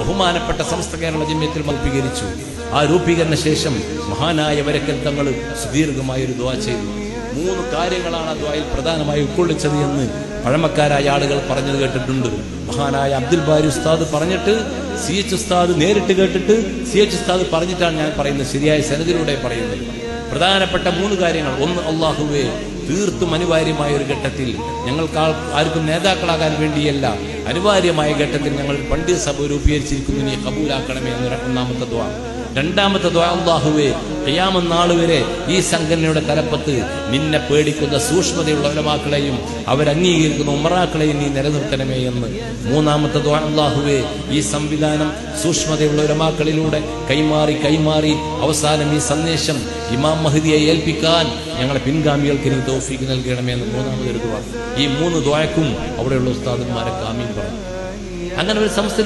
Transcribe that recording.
ബഹുമാനപ്പെട്ട സമസ്ത കേരള ജമ്യത്തിൽ രൂപീകരിച്ചു ആ രൂപീകരണ ശേഷം മഹാനായ വരക്കൽ തങ്ങൾ സുദീർഘമായ ഒരു ദ്വാ ചെയ്തു. മൂന്ന് കാര്യങ്ങളാണ് ആ ദ്വായിൽ പ്രധാനമായി ഉൾക്കൊള്ളിച്ചത് എന്ന് പഴമക്കാരായ ആളുകൾ പറഞ്ഞത് കേട്ടിട്ടുണ്ട്. മഹാനായ അബ്ദുൽ ബാരി ഉസ്താദ് പറഞ്ഞിട്ട് സി എച്ച് ഉസ്താദ് നേരിട്ട് കേട്ടിട്ട് സി എച്ച് ഉസ്താദ് പറഞ്ഞിട്ടാണ് ഞാൻ പറയുന്നത്. ശരിയായ സനദിലൂടെ പറയുന്നത്. പ്രധാനപ്പെട്ട മൂന്ന് കാര്യങ്ങൾ. ഒന്ന് അള്ളാഹുവേ തീർത്തും അനിവാര്യമായ ഒരു ഘട്ടത്തിൽ ഞങ്ങൾക്ക് ആർക്കും നേതാക്കളാകാൻ വേണ്ടിയല്ല. അനിവാര്യമായ ഘട്ടത്തിൽ ഞങ്ങൾ പണ്ഡിത സഭ രൂപീകരിച്ചിരിക്കുന്നതിനെ കബൂലാക്കണമേ എന്ന ഒന്നാമത്തെ ദ്വാ. രണ്ടാമത്തെ ദ്വാഹുവേ നാളുവരെ വരെ ഈ സംഘടനയുടെ തലപ്പത്ത് നിന്നെ പേടിക്കുന്ന സൂക്ഷ്മതയുള്ള ഉലമാക്കളെയും അവരംഗീകരിക്കുന്ന ഉമറാക്കളെയും നീ നിലനിർത്തണമേ എന്ന്. മൂന്നാമത്തെ ദ്വാഹുവേ ഈ സംവിധാനം സൂക്ഷ്മതയുള്ള ഉലമാക്കളിലൂടെ കൈമാറി കൈമാറി അവസാനം ഈ സന്ദേശം ഇമാം മഹദിയെ ഏൽപ്പിക്കാൻ ഞങ്ങളെ പിൻഗാമികൾക്ക് നീ തോഫിക്ക് നൽകണമേ എന്ന് മൂന്നാമതൊരു ദ്വാ ഈ മൂന്ന് ദ്വായക്കും അവിടെയുള്ള ഉസ്താദന്മാരെ കാമീൻ പറഞ്ഞു. അങ്ങനെ ഒരു സംസ്ഥ